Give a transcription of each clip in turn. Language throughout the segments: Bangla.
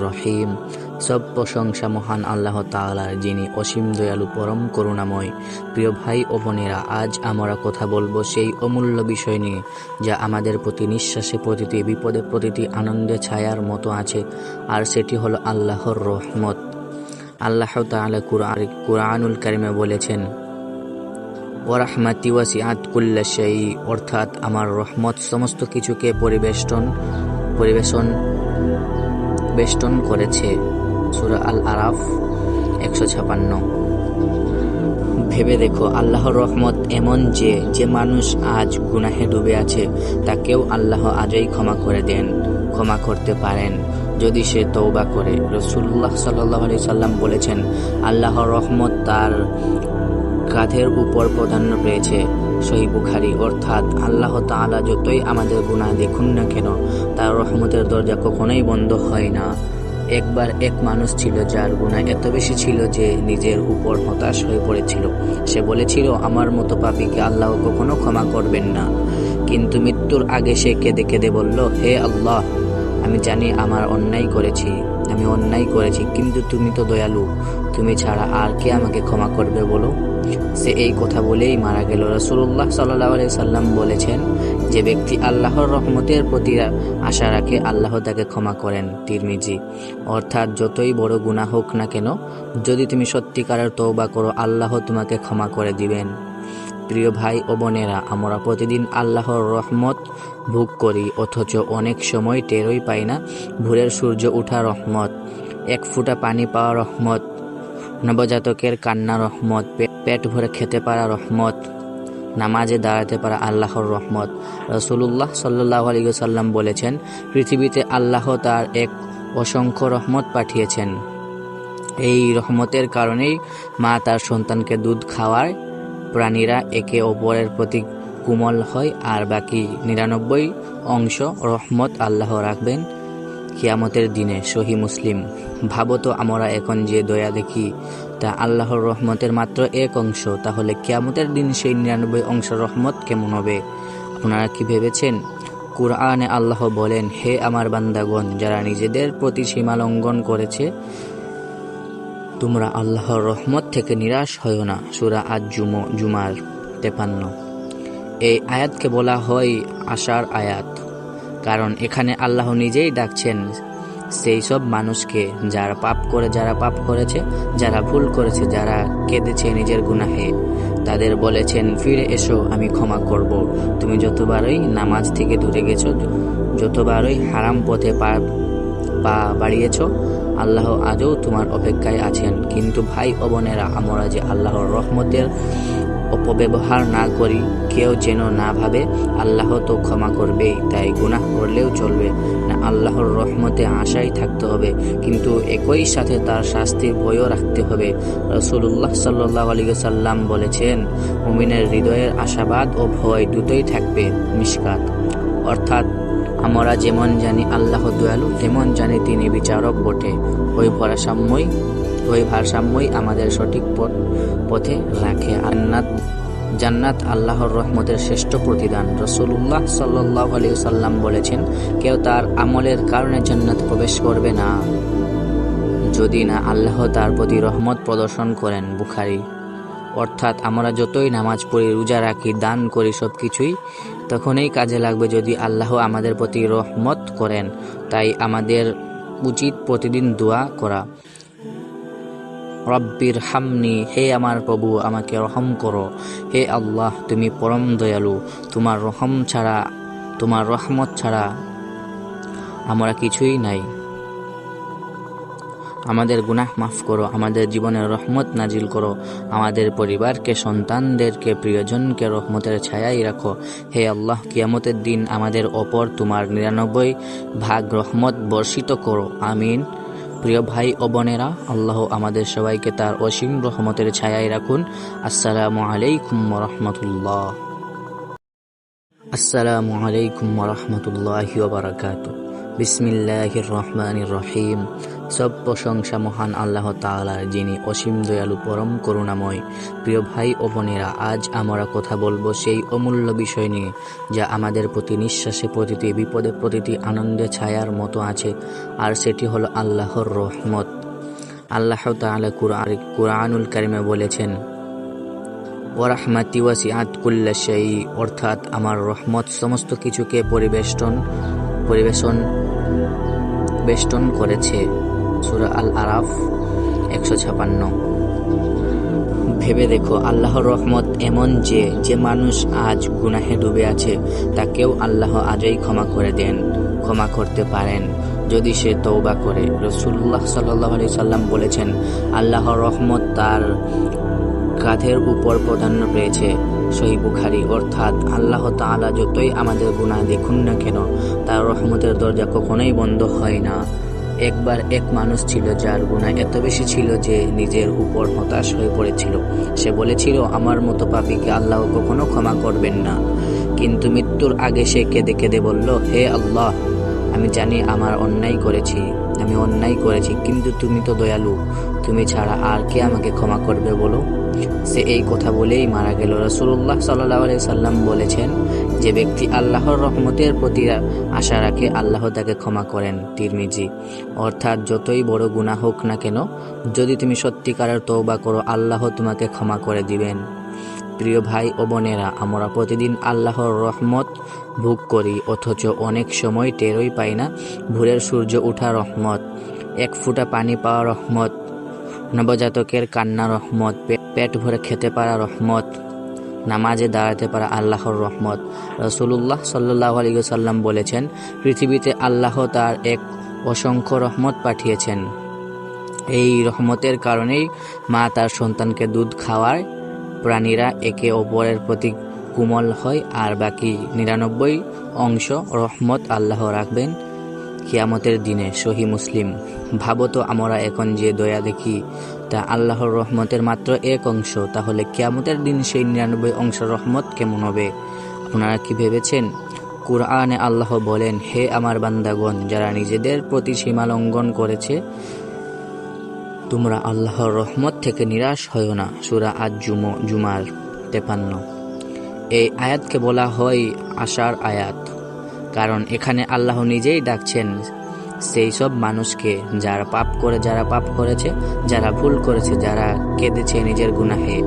রহিম। সব প্রশংসা মহান আল্লাহ তাআলার, যিনি অসীম দয়ালু, পরম করুণাময়। প্রিয় ভাই ও বোনেরা, আজ আমরা কথা বলব সেই অমূল্য বিষয় নিয়ে, যা আমাদের প্রতি নিঃশ্বাসে প্রতিটি বিপদে প্রতিটি আনন্দে ছায়ার মতো আছে, আর সেটি হলো আল্লাহর রহমত। আল্লাহ তাআলা কুরআন, কুরআনুল কারিমে বলেছেন ওরাহমাতি ওয়াসিআত সেই অর্থাৎ আমার রহমত সমস্ত কিছুকে পরিবেষ্টন, পরিবেশন বেষ্টন করেছে। সুরা আল আরাফ একশো ছাপান্ন। ভেবে দেখো, আল্লাহর রহমত এমন যে যে মানুষ আজ গুনাহে ডুবে আছে তাকেও আল্লাহ আজই ক্ষমা করে দেন, ক্ষমা করতে পারেন। যদি সে তৌবা করে রসুল্লাহ সাল্লাহ আলি সাল্লাম বলেছেন, আল্লাহর রহমত তার কাঁধের উপর প্রাধান্য পেয়েছে। সহি বুখারি। অর্থাৎ আল্লাহ তাআলা যতই আমাদের গুণা দেখুন না কেন, তার রহমতের দরজা কখনোই বন্ধ হয় না। একবার এক মানুষ ছিল যার গুনাহ এত বেশি ছিল যে নিজের উপর হতাশ হয়ে পড়েছিল। সে বলেছিল, আমার মতো পাপীকে আল্লাহ কখনো ক্ষমা করবেন না। কিন্তু মৃত্যুর আগে সে কেঁদে কেঁদে বলল, হে আল্লাহ, আমি জানি আমার অন্যায় করেছি, আমি অন্যায় করেছি, কিন্তু তুমি তো দয়ালু। তুমি ছাড়া আর কে আমাকে ক্ষমা করবে বলো? সে এই কথা বলেই মারা গেল। রসুল্লাহ সাল্লাহ সাল্লাম বলেছেন, যে ব্যক্তি আল্লাহর রহমতের প্রতি আশা রাখে, আল্লাহ তাকে ক্ষমা করেন। তিরমিজি, অর্থাৎ যতই বড় গুণা হোক না কেন, যদি তুমি সত্যিকারের তৌবা করো, আল্লাহ তোমাকে ক্ষমা করে দিবেন। প্রিয় ভাই ও বোনেরা, আমরা প্রতিদিন আল্লাহর রহমত ভোগ করি, অথচ অনেক সময় টেরই পাই না ভোরের সূর্য ওঠা রহমত, এক ফুটা পানি পাওয়া রহমত নবজাতকের কান্না রহমত পেট ভরে খেতে পারা রহমত, নামাজে দাঁড়াতে পারা আল্লাহর রহমত। রসুল্লাহ সাল্লাহ আলী সাল্লাম বলেছেন, পৃথিবীতে আল্লাহ তার এক অসংখ্য রহমত পাঠিয়েছেন। এই রহমতের কারণেই মা তার সন্তানকে দুধ খাওয়ায়, প্রাণীরা একে অপরের প্রতি কোমল হয়, আর বাকি নিরানব্বই অংশ রহমত আল্লাহ রাখবেন। কিয়ামতের দিনে সহি মুসলিম। ভাবো তো আমরা এখন যে দয়া দেখি, তা আল্লাহর রহমতের মাত্র এক অংশ, তাহলে কিয়ামতের দিন সেই নিরানব্বই অংশ রহমত কেমন হবে? আপনারা কি ভেবেছেন? কুরআনে আল্লাহ বলেন, হে আমার বান্দাগণ, যারা নিজেদের প্রতি সীমা লঙ্ঘন করেছে, তোমরা আল্লাহর রহমত থেকে নিরাশ হও না। সুরা আজ জুমো জুমার তেপান্ন। এই আয়াতকে বলা হয় আশার আয়াত। কারণ এখানে আল্লাহ নিজেই ডাকছেন সেই সব মানুষকে, যারা পাপ করে, যারা পাপ করেছে, যারা ভুল করেছে, যারা কেঁদেছে নিজের গুনাহে। তাদের বলেছেন, ফিরে এসো, আমি ক্ষমা করব। তুমি যতবারই নামাজ থেকে দূরে গেছো, যতবারই হারাম পথে পা পা বাড়িয়েছ, আল্লাহ আজও তোমার অপেক্ষায় আছেন। কিন্তু ভাই ও বোনেরা, আমরা যে আল্লাহর রহমতের অপব্যবহার না করি, কেউ যেন না ভাবে, আল্লাহ তো ক্ষমা করবেই তাই গুনাহ করলেও চলবে। না, আল্লাহর রহমতে আশাই থাকতে হবে, কিন্তু একই সাথে তার শাস্তির ভয়ও রাখতে হবে। রসুল্লাহ সাল্লাহ আলী সাল্লাম বলেছেন, মুমিনের হৃদয়ের আশাবাদ ও ভয় দুটোই থাকবে মিসকাত অর্থাৎ, আমরা যেমন জানি আল্লাহ দয়ালু, তেমন জানি তিনি বিচারক বটে। ওই ভারসাম্যই ওই ভারসাম্যই আমাদের সঠিক পথ, পথে রাখে। আন্নাত জান্নাত আল্লাহর রহমতের শ্রেষ্ঠ প্রতিদান। রসুল্লাহ সাল্লাহ আলী সাল্লাম বলেছেন, কেউ তার আমলের কারণে জান্নাত প্রবেশ করবে না, যদি না আল্লাহ তার প্রতি রহমত প্রদর্শন করেন। বুখারি। অর্থাৎ আমরা যতই নামাজ পড়ি, রোজা রাখি, দান করি সব কিছুই তখনই কাজে লাগবে যদি আল্লাহ আমাদের প্রতি রহমত করেন। তাই আমাদের উচিত প্রতিদিন দোয়া করা। রব্বির হামনি, হে আমার প্রভু, আমাকে রহম করো। হে আল্লাহ, তুমি পরম দয়ালু, তোমার রহম ছাড়া, তোমার রহমত ছাড়া আমরা কিছুই নাই। আমাদের গুনাহ মাফ করো, আমাদের জীবনের রহমত নাজিল করো, আমাদের পরিবারকে, সন্তানদেরকে, প্রিয়জনকে রহমতের ছায়াই রাখো। হে আল্লাহ, কিয়ামতের দিন আমাদের ওপর তোমার নিরানব্বই ভাগ রহমত বর্ষিত করো। আমিন। প্রিয় ভাই ও বোনেরা, আল্লাহ আমাদের সবাইকে তার অসীম রহমতের ছায়ায় রাখুন। আসসালামু আলাইকুম রহমতুল্লাহ আসসালামু আলাইকুম রহমতুল্লাহ বারাকাতু বিসমিল্লাহির রহমানির রহিম। সব প্রশংসা মহান আল্লাহ তাআলার যিনি অসীম দয়ালু, পরম করুণাময়। প্রিয় ভাই ও বোনেরা, আজ আমরা কথা বলব সেই অমূল্য বিষয় নিয়ে, যা আমাদের প্রতি নিঃশ্বাসে প্রতিটি বিপদে প্রতিটি আনন্দে ছায়ার মতো আছে, আর সেটি হলো আল্লাহর রহমত। আল্লাহ তাআলা কুরআন, কুরআনুল কারিমে বলেছেন ওরাহমাতি অর্থাৎ আমার রহমত সমস্ত কিছুকে পরিবেষ্টন, পরিবেশন, বেষ্টন করেছে। সূরা আল আরাফ একশো ছাপান্ন। ভেবে দেখো, আল্লাহর রহমত এমন যে যে মানুষ আজ গুনাহে ডুবে আছে তাকেও আল্লাহ আজই ক্ষমা করে দেন, ক্ষমা করতে পারেন। যদি সে তৌবা করে রসুল্লাহ সাল্লাহ আলি সাল্লাম বলেছেন, আল্লাহর রহমত তার কাঁধের উপর প্রাধান্য পেয়েছে। সহি বুখারি, অর্থাৎ আল্লাহ তাআলা যতই আমাদের গুনাহ দেখুন না কেন, তার রহমতের দরজা কখনোই বন্ধ হয় না। একবার এক মানুষ ছিল যার গুণা এত বেশি ছিল যে নিজের উপর হতাশ হয়ে পড়েছিল। সে বলেছিল, আমার মতো পাপিকে আল্লাহ কখনো ক্ষমা করবেন না। কিন্তু মৃত্যুর আগে সে কেঁদে কেঁদে বলল, হে আল্লাহ, আমি জানি আমার অন্যায় করেছি। আমি অন্যায় করেছি, কিন্তু তুমি তো দয়ালু। তুমি ছাড়া আর কে আমাকে ক্ষমা করবে বলো? সে এই কথা বলেই মারা গেল। রসুল্লাহ সাল্লাহ সাল্লাম বলেছেন যে ব্যক্তি আল্লাহর রহমতের প্রতি আশা রাখে, আল্লাহ তাকে ক্ষমা করেন, তিরমিজি। অর্থাৎ যতই বড় গুণা হোক না কেন, যদি তুমি সত্যিকারের তৌবা করো, আল্লাহ তোমাকে ক্ষমা করে দিবেন। প্রিয় ভাই ও বোনেরা, আমরা প্রতিদিন আল্লাহর রহমত ভোগ করি, অথচ অনেক সময় টেরই পাই না ভোরের সূর্য ওঠা রহমত, এক ফুটা পানি পাওয়া রহমত, নবজাতকের কান্না রহমত পেট ভরে খেতে পারা রহমত, নামাজে দাঁড়াতে পারা আল্লাহর রহমত। রসুল্লাহ সাল্লাহ আলী সাল্লাম বলেছেন, পৃথিবীতে আল্লাহ তার এক অসংখ্য রহমত পাঠিয়েছেন। এই রহমতের কারণেই মা তার সন্তানকে দুধ খাওয়ায় প্রাণীরা একে অপরের প্রতি কোমল হয় আর বাকি নিরানব্বই অংশ রহমত আল্লাহ রাখবেন। কিয়ামতের দিনে সহি মুসলিম। ভাবো তো আমরা এখন যে দয়া দেখি, তা আল্লাহর রহমতের মাত্র এক অংশ, তাহলে কিয়ামতের দিন সেই নিরানব্বই অংশ রহমত কেমন হবে? আপনারা কি ভেবেছেন? কুরআনে আল্লাহ বলেন, হে আমার বান্দাগণ, যারা নিজেদের প্রতি সীমা লঙ্ঘন করেছে তোমরা আল্লাহর রহমত থেকে নিরাশ হও না। সুরা আজ জুমো জুমার তেপান্ন। এই আয়াতকে বলা হয় আশার আয়াত, কারণ এখানে আল্লাহ নিজেই ডাকছেন সেই সব মানুষকে, যারা পাপ করে, যারা পাপ করেছে, যারা ভুল করেছে, যারা কেঁদেছে নিজের গুনাহে।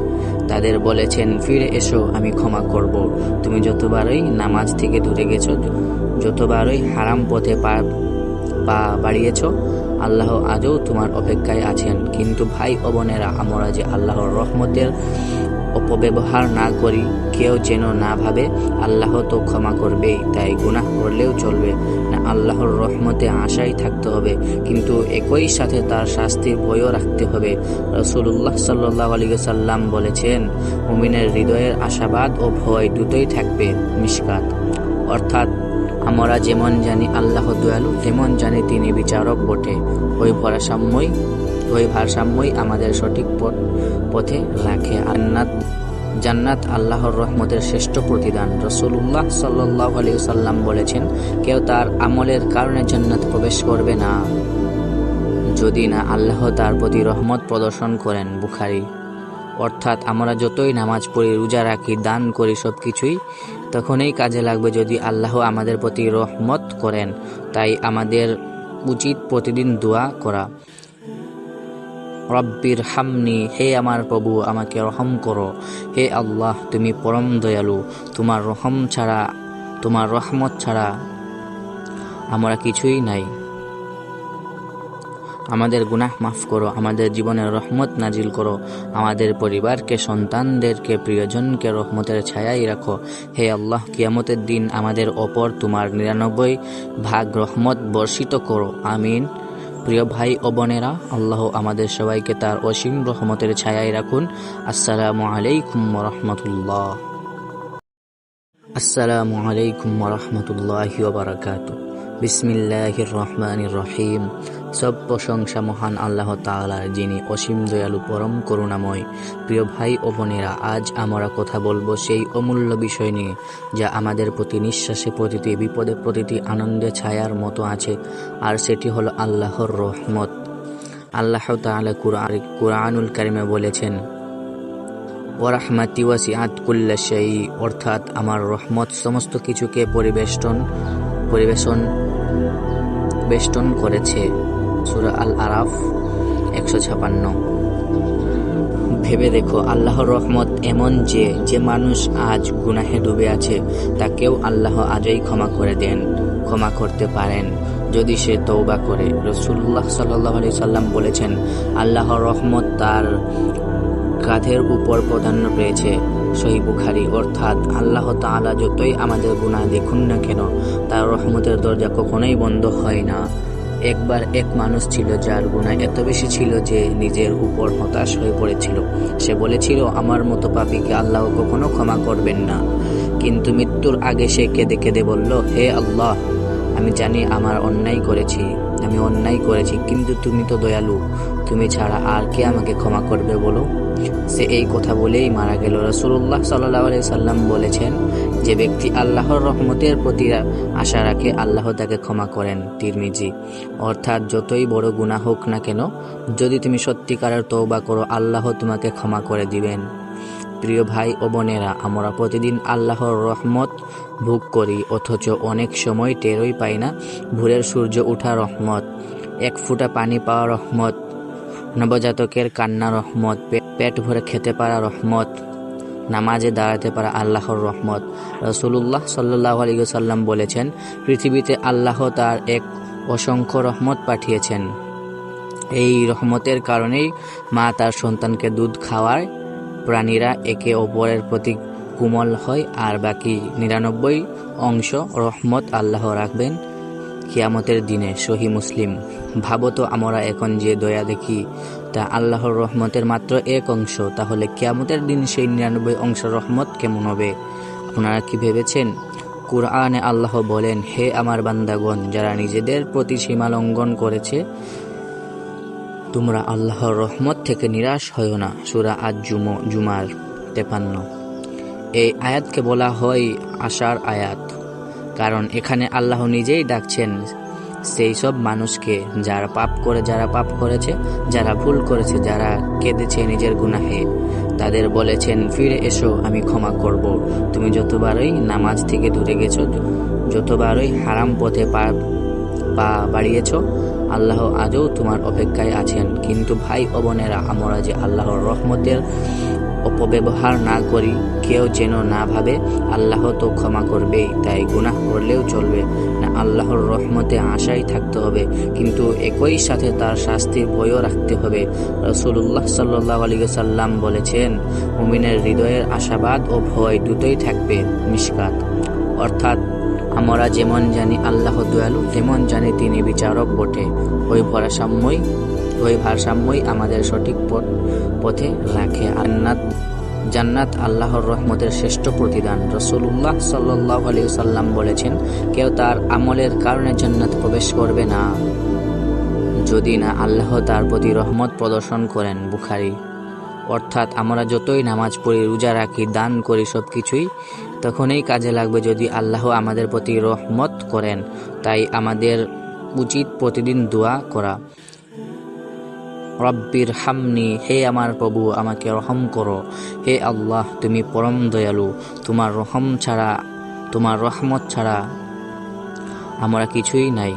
তাদের বলেছেন, ফিরে এসো, আমি ক্ষমা করব। তুমি যতবারই নামাজ থেকে দূরে গেছো, যতবারই হারাম পথে পা বাড়িয়েছ আল্লাহ আজও তোমার অপেক্ষায় আছেন। কিন্তু ভাই ও বোনেরা, আমরা যে আল্লাহর রহমতের অপব্যবহার না করি, কেউ যেন না ভাবে, আল্লাহ তো ক্ষমা করবেই, তাই গুনাহ করলেও চলবে না। আল্লাহর রহমতে আশাই থাকতে হবে, কিন্তু একই সাথে তার শাস্তির ভয়ও রাখতে হবে। রসুল্লাহ সাল্লাহ আলী সাল্লাম বলেছেন, মুমিনের হৃদয়ের আশাবাদ ও ভয় দুটোই থাকবে মিসকাত অর্থাৎ আমরা যেমন জানি আল্লাহ দয়ালু, তেমন জানি তিনি বিচারক বটে। ওই ভারসাম্যই ওই ভারসাম্যই আমাদের সঠিক পথ, পথে রাখে। আন্নাত জান্নাত আল্লাহর রহমতের শ্রেষ্ঠ প্রতিদান। রসুল্লাহ সাল্লাহ আলী সাল্লাম বলেছেন, কেউ তার আমলের কারণে জান্নাত প্রবেশ করবে না। যদি না আল্লাহ তার প্রতি রহমত প্রদর্শন করেন। বুখারি। অর্থাৎ আমরা যতই নামাজ পড়ি, রোজা রাখি, দান করি সব কিছুই তখনই কাজে লাগবে যদি আল্লাহ আমাদের প্রতি রহমত করেন। তাই আমাদের উচিত প্রতিদিন দোয়া করা। রব্বির হামনি, হে আমার প্রভু, আমাকে রহম করো। হে আল্লাহ, তুমি পরম দয়ালু, তোমার রহম ছাড়া, তোমার রহমত ছাড়া আমরা কিছুই নাই। আমাদের গুনাহ মাফ করো, আমাদের জীবনের রহমত নাজিল করো, আমাদের পরিবারকে, সন্তানদেরকে, প্রিয়জনকে রহমতের ছায়াই রাখো। হে আল্লাহ, কিয়ামতের দিন আমাদের ওপর তোমার নিরানব্বই ভাগ রহমত বর্ষিত করো। আমিন। প্রিয় ভাই ও বোনেরা, আল্লাহ আমাদের সবাইকে তার অসীম রহমতের ছায়াই রাখুন। আসসালামু আলাইকুম রহমতুল্লাহ আসসালামু আলাইকুম রহমতুল্লাহ বারাকাতু বিসমিল্লাহির রহমানির রহিম। সব প্রশংসা মহান আল্লাহ তাআলার, যিনি অসীম দয়ালু, পরম করুণাময়। প্রিয় ভাই ও বোনেরা, আজ আমরা কথা বলব সেই অমূল্য বিষয় নিয়ে, যা আমাদের প্রতি নিঃশ্বাসে প্রতিটি বিপদে প্রতিটি আনন্দে ছায়ার মতো আছে, আর সেটি হলো আল্লাহর রহমত। আল্লাহ তাআলা কুরআন, কুরআনুল কারিমে বলেছেন ওরাহমাতি অর্থাৎ আমার রহমত সমস্ত কিছুকে পরিবেষ্টন, পরিবেশন, বেষ্টন করেছে। সূরা আল আরাফ একশো ছাপান্ন। ভেবে দেখো, আল্লাহর রহমত এমন যে যে মানুষ আজ গুনাহে ডুবে আছে তাকেও আল্লাহ আজই ক্ষমা করে দেন, ক্ষমা করতে পারেন। যদি সে তৌবা করে রসুল্লাহ সাল্লাহ আলি সাল্লাম বলেছেন, আল্লাহর রহমত তার কাঁধের উপর প্রাধান্য পেয়েছে। সহি বুখারি, অর্থাৎ আল্লাহ তাআলা যতই আমাদের গুনাহ দেখুন না কেন, তার রহমতের দরজা কখনোই বন্ধ হয় না। একবার এক মানুষ ছিল যার গুনাহ এত বেশি ছিল যে নিজের উপর হতাশ হয়ে পড়েছিল। সে বলেছিল, আমার মতো পাপীকে আল্লাহ কখনো ক্ষমা করবেন না। কিন্তু মৃত্যুর আগে সে কেঁদে কেঁদে বলল, হে আল্লাহ, আমি জানি আমার অন্যায় করেছি, আমি অন্যায় করেছি, কিন্তু তুমি তো দয়ালু, তুমি ছাড়া আর কে আমাকে ক্ষমা করবে বলো? সে এই কথা বলেই মারা গেল। রসুল্লাহ সাল্লাহ সাল্লাম বলেছেন যে ব্যক্তি আল্লাহর রহমতের প্রতি আশা রাখে, আল্লাহ তাকে ক্ষমা করেন, তিরমিজি। অর্থাৎ যতই বড় গুনাহ হোক না কেন, যদি তুমি সত্যিকারের তৌবা করো, আল্লাহ তোমাকে ক্ষমা করে দিবেন। প্রিয় ভাই ও বোনেরা, আমরা প্রতিদিন আল্লাহর রহমত ভোগ করি, অথচ অনেক সময় টেরই পাই না ভোরের সূর্য ওঠা রহমত, এক ফুটা পানি পাওয়া রহমত, নবজাতকের কান্না রহমত পেট ভরে খেতে পারা রহমত নামাজে দাঁড়াতে পারা আল্লাহর রহমত। রসুল্লাহ সাল্লাহ আলী সাল্লাম বলেছেন, পৃথিবীতে আল্লাহ তার এক অসংখ্য রহমত পাঠিয়েছেন। এই রহমতের কারণেই মা তার সন্তানকে দুধ খাওয়ায়, প্রাণীরা একে অপরের প্রতি কোমল হয়, আর বাকি নিরানব্বই অংশ রহমত আল্লাহ রাখবেন কিয়ামতের দিনে, সহি মুসলিম। ভাবো তো আমরা এখন যে দয়া দেখি, তা আল্লাহর রহমতের মাত্র এক অংশ, তাহলে কেয়ামতের দিন সেই নিরানব্বই অংশ রহমত কেমন হবে? আপনারা কি ভেবেছেন? কুরআনে আল্লাহ বলেন, হে আমার বান্দাগণ, যারা নিজেদের প্রতি সীমা লঙ্ঘন করেছে, তোমরা আল্লাহর রহমত থেকে নিরাশ হও না। সুরা আজ জুম জুমার তেপান্ন। এই আয়াতকে বলা হয় আশার আয়াত, কারণ এখানে আল্লাহ নিজেই ডাকছেন সেই সব মানুষকে যারা পাপ করে, যারা পাপ করেছে, যারা ভুল করেছে, যারা কেঁদেছে নিজের গুনাহে। তাদের বলেছেন, ফিরে এসো, আমি ক্ষমা করব। তুমি যতবারই নামাজ থেকে দূরে গেছো, যতবারই হারাম পথে পা পা বাড়িয়েছ, আল্লাহ আজও তোমার অপেক্ষায় আছেন। কিন্তু ভাই ও বোনেরা, আমরা যে আল্লাহর রহমতের অপব্যবহার না করি, কেউ যেন না ভাবে, আল্লাহ তো ক্ষমা করবেই। তাই গুনাহ করলেও চলবে। আল্লাহর রহমতে আশাই থাকতে হবে। কিন্তু একই সাথে তার শাস্তির ভয়ও রাখতে হবে। রসুল্লাহ সাল্লাহ আলী সাল্লাম বলেছেন, মুমিনের হৃদয়ের আশাবাদ ও ভয় দুটোই থাকবে মিসকাত অর্থাৎ আমরা যেমন জানি আল্লাহ দয়ালু, তেমন জানি তিনি বিচারক বটে। ওই ভারসাম্যই ওই ভারসাম্যই আমাদের সঠিক পথ, পথে রাখে। আন্নাত জান্নাত আল্লাহর রহমতের শ্রেষ্ঠ প্রতিদান। রসুল্লাহ সাল্লাহ আলী সাল্লাম বলেছেন, কেউ তার আমলের কারণে জান্নাত প্রবেশ করবে না, যদি না আল্লাহ তার প্রতি রহমত প্রদর্শন করেন। বুখারি। অর্থাৎ আমরা যতই নামাজ পড়ি, রোজা রাখি, দান করি সব কিছুই তখনই কাজে লাগবে যদি আল্লাহ আমাদের প্রতি রহমত করেন। তাই আমাদের উচিত প্রতিদিন দোয়া করা। রব্বির হামনি, হে আমার প্রভু, আমাকে রহম করো। হে আল্লাহ, তুমি পরম দয়ালু, তোমার রহম ছাড়া, তোমার রহমত ছাড়া আমরা কিছুই নাই।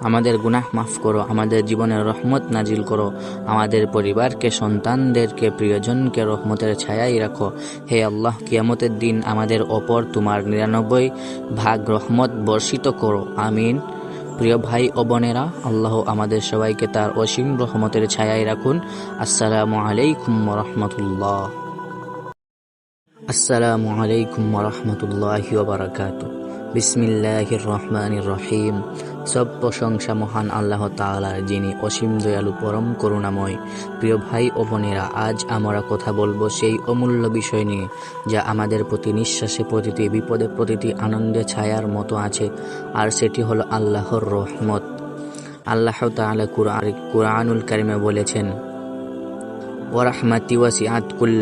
আমাদের গুনাহ মাফ করো, আমাদের জীবনের রহমত নাজিল করো, আমাদের পরিবারকে, সন্তানদেরকে, প্রিয়জনকে রহমতের ছায়াই রাখো। হে আল্লাহ, কিয়ামতের দিন আমাদের ওপর তোমার নিরানব্বই ভাগ রহমত বর্ষিত করো। আমিন। প্রিয় ভাই ও বোনেরা, আল্লাহ আমাদের সবাইকে তার অসীম রহমতের ছায়ায় রাখুন। আসসালামু আলাইকুম রহমতুল্লাহ আসসালামু আলাইকুম রহমতুল্লাহ বারাকাতু বিসমিল্লাহির রহমানির রহিম। সব প্রশংসা মহান আল্লাহ তাআলার যিনি অসীম দয়ালু, পরম করুণাময়, প্রিয় ভাই ও বোনেরা, আজ আমরা কথা বলব সেই অমূল্য বিষয় নিয়ে, যা আমাদের প্রতি নিঃশ্বাসে প্রতিটি বিপদে প্রতিটি আনন্দে ছায়ার মতো আছে, আর সেটি হলো আল্লাহর রহমত। আল্লাহ তাআলা কুরআন, কুরআনুল কারিমে বলেছেন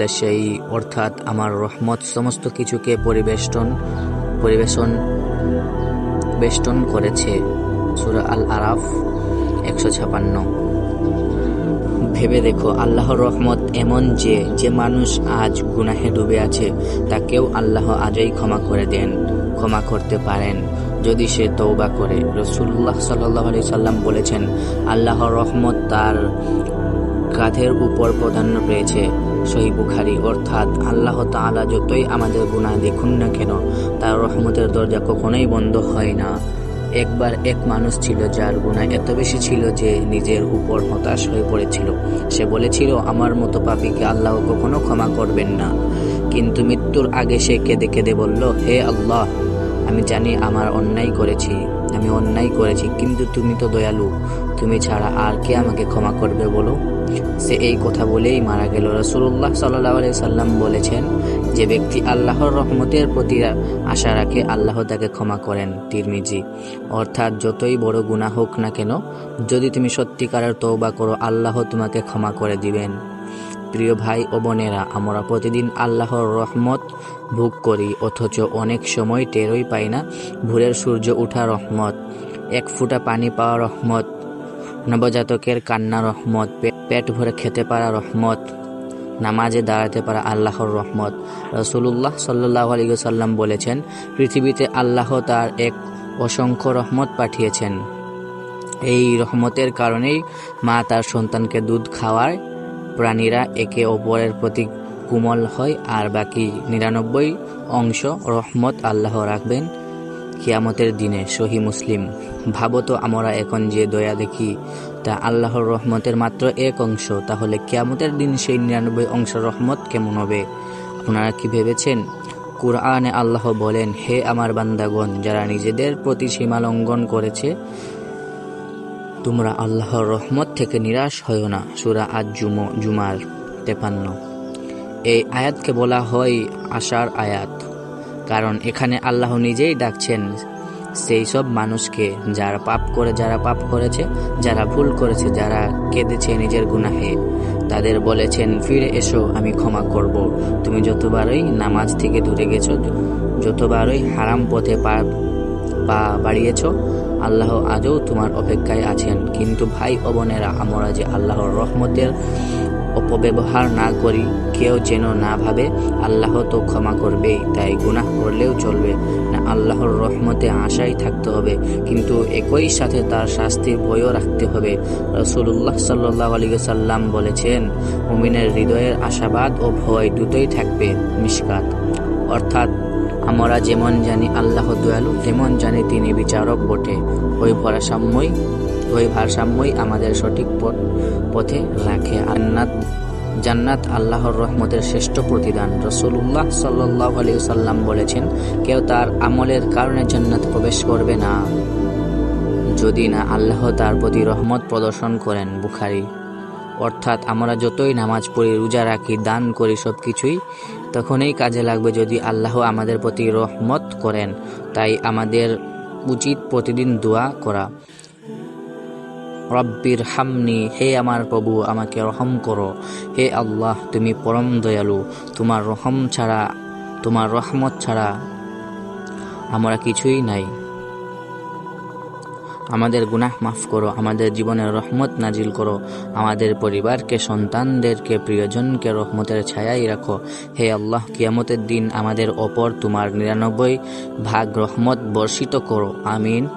শাই অর্থাৎ আমার রহমত সমস্ত কিছুকে পরিবেষ্টন, পরিবেশন, বেষ্টন করেছে। সূরা আল আরাফ একশো ছাপান্ন। ভেবে দেখো, আল্লাহর রহমত এমন যে যে মানুষ আজ গুনাহে ডুবে আছে তাকেও আল্লাহ আজই ক্ষমা করে দেন, ক্ষমা করতে পারেন। যদি সে তৌবা করে রসুল্লাহ সাল্লাহ আলি সাল্লাম বলেছেন, আল্লাহর রহমত তার কাঁধের উপর প্রাধান্য পেয়েছে। সহি বুখারি, অর্থাৎ আল্লাহ তাআলা যতই আমাদের গুনাহ দেখুন না কেন, তার রহমতের দরজা কখনোই বন্ধ হয় না। একবার এক মানুষ ছিল যার গুনাহ এত বেশি ছিল যে নিজের উপর হতাশ হয়ে পড়েছিল। সে বলেছিল, আমার মতো পাপীকে আল্লাহ কখনো ক্ষমা করবেন না। কিন্তু মৃত্যুর আগে সে কেঁদে কেঁদে বলল, হে আল্লাহ, আমি জানি আমার অন্যায় করেছি, আমি অন্যায় করেছি, কিন্তু তুমি তো দয়ালু, তুমি ছাড়া আর কে আমাকে ক্ষমা করবে বলো? সে এই কথা বলেই মারা গেল। রসুল্লাহ সাল্লাহ সাল্লাম বলেছেন যে ব্যক্তি আল্লাহর রহমতের প্রতি আশা রাখে, আল্লাহ তাকে ক্ষমা করেন, তিরমিজি। অর্থাৎ যতই বড় গুনাহ হোক না কেন, যদি তুমি সত্যিকারের তৌবা করো, আল্লাহ তোমাকে ক্ষমা করে দিবেন। প্রিয় ভাই ও বোনেরা, আমরা প্রতিদিন আল্লাহর রহমত ভোগ করি, অথচ অনেক সময় টেরই পাই না ভোরের সূর্য ওঠা রহমত, এক ফুটা পানি পাওয়া রহমত, নবজাতকের কান্না রহমত পেট ভরে খেতে পারা রহমত নামাজে দাঁড়াতে পারা আল্লাহর রহমত। রসুল্লাহ সাল্লাহ আলী সাল্লাম বলেছেন, পৃথিবীতে আল্লাহ তার এক অসংখ্য রহমত পাঠিয়েছেন। এই রহমতের কারণেই মা তার সন্তানকে দুধ খাওয়ায়, প্রাণীরা একে অপরের প্রতি কোমল হয়, আর বাকি নিরানব্বই অংশ রহমত আল্লাহ রাখবেন। কিয়ামতের দিনে সহি মুসলিম। ভাবো তো আমরা এখন যে দয়া দেখি, তা আল্লাহর রহমতের মাত্র এক অংশ, তাহলে কিয়ামতের দিন সেই নিরানব্বই অংশ রহমত কেমন হবে? আপনারা কি ভেবেছেন? কুরআনে আল্লাহ বলেন, হে আমার বান্দাগণ, যারা নিজেদের প্রতি সীমা লঙ্ঘন করেছে, তোমরা আল্লাহর রহমত থেকে নিরাশ হও না। সুরা আজ জুম জুমার তেপান্ন। এই আয়াতকে বলা হয় আশার আয়াত। কারণ এখানে আল্লাহ নিজেই ডাকছেন সেই সব মানুষকে, যারা পাপ করে, যারা পাপ করেছে, যারা ভুল করেছে, যারা কেঁদেছে নিজের গুনাহে। তাদের বলেছেন, ফিরে এসো, আমি ক্ষমা করব। তুমি যতবারই নামাজ থেকে দূরে গেছো, যতবারই হারাম পথে পা পা বাড়িয়েছ, আল্লাহ আজও তোমার অপেক্ষায় আছেন। কিন্তু ভাই ও বোনেরা, আমরা যে আল্লাহর রহমতের অপব্যবহার না করি, কেউ যেন না ভাবে, আল্লাহ তো ক্ষমা করবেই তাই গুনাহ করলেও চলবে। না, আল্লাহর রহমতে আশাই থাকতে হবে, কিন্তু একই সাথে তার শাস্তির ভয়ও রাখতে হবে। রসুল্লাহ সাল্লাহ আলী সাল্লাম বলেছেন, মুমিনের হৃদয়ের আশাবাদ ও ভয় দুটোই থাকবে মিসকাত অর্থাৎ, আমরা যেমন জানি আল্লাহ দয়ালু, তেমন জানি তিনি বিচারক বটে। ওই ভারসাম্যই ওই ভারসাম্যই আমাদের সঠিক পথ, পথে রাখে। আন্নাত জান্নাত আল্লাহর রহমতের শ্রেষ্ঠ প্রতিদান। রসুল্লাহ সাল্লাহ আলী সাল্লাম বলেছেন, কেউ তার আমলের কারণে জান্নাত প্রবেশ করবে না, যদি না আল্লাহ তার প্রতি রহমত প্রদর্শন করেন। বুখারি। অর্থাৎ আমরা যতই নামাজ পড়ি, রোজা রাখি, দান করি সব কিছুই তখনই কাজে লাগবে যদি আল্লাহ আমাদের প্রতি রহমত করেন। তাই আমাদের উচিত প্রতিদিন দোয়া করা। রব্বির হামনি, হে আমার প্রভু, আমাকে রহম করো। হে আল্লাহ, তুমি পরম দয়ালু, তোমার রহম ছাড়া, তোমার রহমত ছাড়া আমরা কিছুই নাই। আমাদের গুনাহ মাফ করো, আমাদের জীবনের রহমত নাজিল করো, আমাদের পরিবারকে, সন্তানদেরকে, প্রিয়জনকে রহমতের ছায়াই রাখো। হে আল্লাহ, কিয়ামতের দিন আমাদের ওপর তোমার নিরানব্বই ভাগ রহমত বর্ষিত করো। আমিন।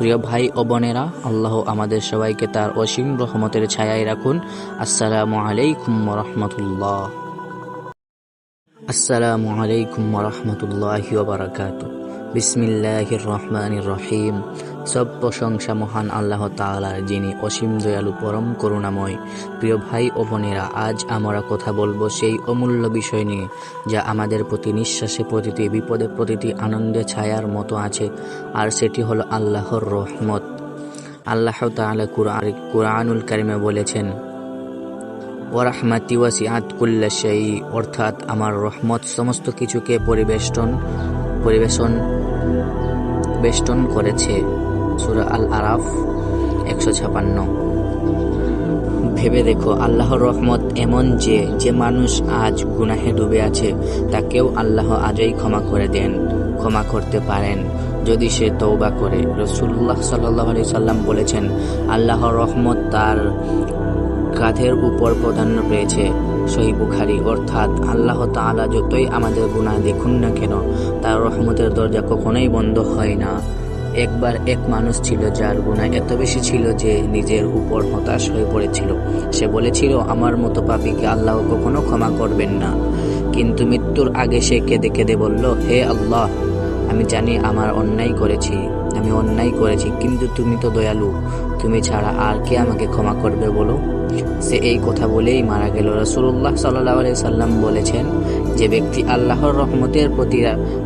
প্রিয় ভাই ও বোনেরা, আল্লাহ আমাদের সবাইকে তার অসীম রহমতের ছায়ায় রাখুন। আসসালামু আলাইকুম রহমতুল্লাহ আসসালামু আলাইকুম রহমতুল্লাহ বারাকাতু বিসমিল্লাহির রহমানির রহিম। সব প্রশংসা মহান আল্লাহ তাআলার যিনি অসীম দয়ালু, পরম করুণাময়, প্রিয় ভাই ও বোনেরা, আজ আমরা কথা বলব সেই অমূল্য বিষয় নিয়ে, যা আমাদের প্রতি নিঃশ্বাসে প্রতিটি বিপদে প্রতিটি আনন্দে ছায়ার মতো আছে, আর সেটি হলো আল্লাহর রহমত। আল্লাহ তাআলা কুরআন, কুরআনুল কারিমে বলেছেন ওরাহমাতি অর্থাৎ আমার রহমত সমস্ত কিছুকে পরিবেষ্টন, পরিবেশন, বেষ্টন করেছে। সূরা আল আরাফ একশো ছাপান্ন। ভেবে দেখো, আল্লাহর রহমত এমন যে যে মানুষ আজ গুনাহে ডুবে আছে তাকেও আল্লাহ আজই ক্ষমা করে দেন, ক্ষমা করতে পারেন। যদি সে তৌবা করে রসুল্লাহ সাল্লাহ আলি সাল্লাম বলেছেন, আল্লাহর রহমত তার কাঁধের উপর প্রাধান্য পেয়েছে। সহি বুখারি, অর্থাৎ আল্লাহ তাআলা যতই আমাদের গুনাহ দেখুন না কেন, তার রহমতের দরজা কখনোই বন্ধ হয় না। একবার এক মানুষ ছিল যার গুনাহ এত বেশি ছিল যে নিজের উপর হতাশ হয়ে পড়েছিল। সে বলেছিল, আমার মতো পাপীকে আল্লাহ কখনো ক্ষমা করবেন না। কিন্তু মৃত্যুর আগে সে কেঁদে কেঁদে বলল, হে আল্লাহ, আমি জানি আমার অন্যায় করেছি, আমি অন্যায় করেছি, কিন্তু তুমি তো দয়ালু। তুমি ছাড়া আর কে আমাকে ক্ষমা করবে বলো? সে এই কথা বলেই মারা গেল। রসুল্লাহ সাল্লাহ সাল্লাম বলেছেন যে ব্যক্তি আল্লাহর রহমতের প্রতি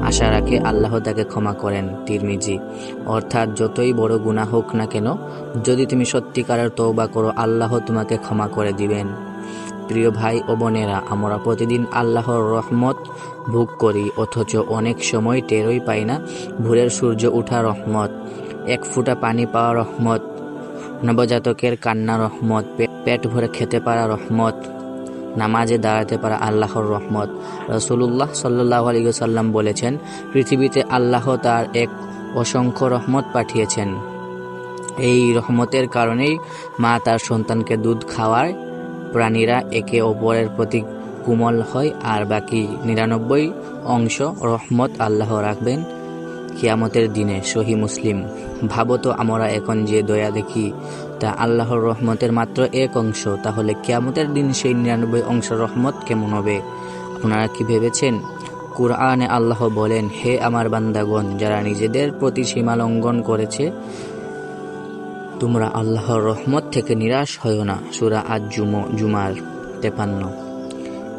আশা রাখে, আল্লাহ তাকে ক্ষমা করেন, তিরমিজি। অর্থাৎ যতই বড় গুনাহ হোক না কেন, যদি তুমি সত্যিকারের তৌবা করো, আল্লাহ তোমাকে ক্ষমা করে দিবেন। প্রিয় ভাই ও বোনেরা, আমরা প্রতিদিন আল্লাহর রহমত ভোগ করি, অথচ অনেক সময় টেরই পাই না ভোরের সূর্য ওঠা রহমত, এক ফুটা পানি পাওয়া রহমত, নবজাতকের কান্না রহমত পেট ভরে খেতে পারা রহমত নামাজে দাঁড়াতে পারা আল্লাহর রহমত। রসুল্লাহ সাল্লাহ আলী সাল্লাম বলেছেন, পৃথিবীতে আল্লাহ তার এক অসংখ্য রহমত পাঠিয়েছেন। এই রহমতের কারণেই মা তার সন্তানকে দুধ খাওয়ায়, প্রাণীরা একে অপরের প্রতি কোমল হয়, আর বাকি নিরানব্বই অংশ রহমত আল্লাহ রাখবেন কিয়ামতের দিনে, সহি মুসলিম। ভাবো তো আমরা এখন যে দয়া দেখি, তা আল্লাহর রহমতের মাত্র এক অংশ, তাহলে কেয়ামতের দিন সেই নিরানব্বই অংশ রহমত কেমন হবে? আপনারা কি ভেবেছেন? কুরআনে আল্লাহ বলেন, হে আমার বান্দাগণ, যারা নিজেদের প্রতি সীমা লঙ্ঘন করেছে, তোমরা আল্লাহর রহমত থেকে নিরাশ হও না। সুরা আজ জুমো জুমার তেপান্ন।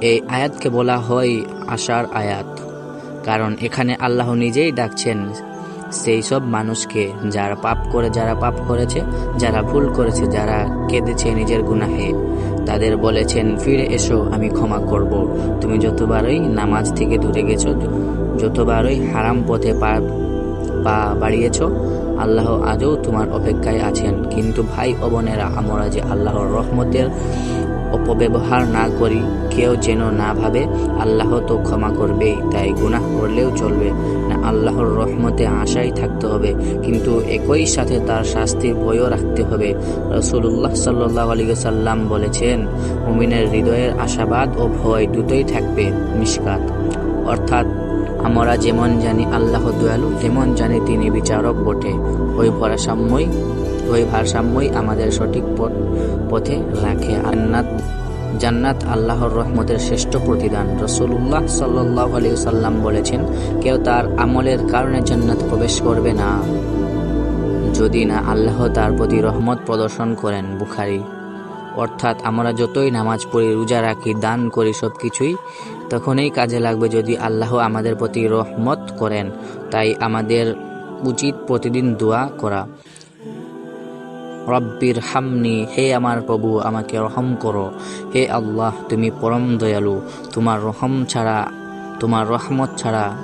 এই আয়াতকে বলা হয় আশার আয়াত, কারণ এখানে আল্লাহ নিজেই ডাকছেন সেই সব মানুষকে যারা পাপ করে, যারা পাপ করেছে, যারা ভুল করেছে, যারা কেঁদেছে নিজের গুনাহে। তাদের বলেছেন, ফিরে এসো, আমি ক্ষমা করব। তুমি যতবারই নামাজ থেকে দূরে গেছো, যতবারই হারাম পথে পা পা বাড়িয়েছ আল্লাহ আজও তোমার অপেক্ষায় আছেন। কিন্তু ভাই ও বোনেরা, আমরা যে আল্লাহর রহমতের অপব্যবহার না করি, কেউ যেন না ভাবে, আল্লাহ তো ক্ষমা করবেই, তাই গুনাহ করলেও চলবে না। আল্লাহর রহমতে আশাই থাকতে হবে, কিন্তু একই সাথে তার শাস্তির ভয়ও রাখতে হবে। রসুল্লাহ সাল্লাহ আলী সাল্লাম বলেছেন, মুমিনের হৃদয়ের আশাবাদ ও ভয় দুটোই থাকবে মিসকাত অর্থাৎ আমরা যেমন জানি আল্লাহ দয়ালু, তেমন জানি তিনি বিচারক বটে। ওই ভারসাম্যই ওই ভারসাম্যই আমাদের সঠিক পথ- পথে রাখে। জান্নাত জান্নাত আল্লাহর রহমতের শ্রেষ্ঠ প্রতিদান। রসুল্লাহ সাল্লাহ আলী সাল্লাম বলেছেন, কেউ তার আমলের কারণে জান্নাত প্রবেশ করবে না। যদি না আল্লাহ তার প্রতি রহমত প্রদর্শন করেন। বুখারি। অর্থাৎ আমরা যতই নামাজ পড়ি, রোজা রাখি, দান করি সব কিছুই তখনই কাজে লাগবে যদি আল্লাহ আমাদের প্রতি রহমত করেন। তাই আমাদের উচিত প্রতিদিন দোয়া করা। রব্বির হামনি, হে আমার প্রভু, আমাকে রহম করো। হে আল্লাহ, তুমি পরম দয়ালু, তোমার রহম ছাড়া, তোমার রহমত ছাড়া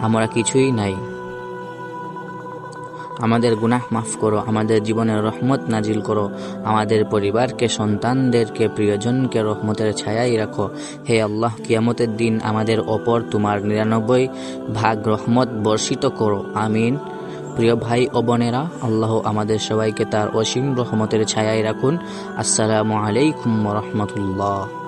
আমরা কিছুই নাই। আমাদের গুনাহ মাফ করো, আমাদের জীবনের রহমত নাজিল করো, আমাদের পরিবারকে, সন্তানদেরকে, প্রিয়জনকে রহমতের ছায়াই রাখো। হে আল্লাহ, কিয়ামতের দিন আমাদের ওপর তোমার নিরানব্বই ভাগ রহমত বর্ষিত করো। আমিন। প্রিয় ভাই ও বোনেরা, আল্লাহ আমাদের সবাইকে তার অসীম রহমতের ছায়াই রাখুন। আসসালামু আলাইকুম রহমতুল্লাহ।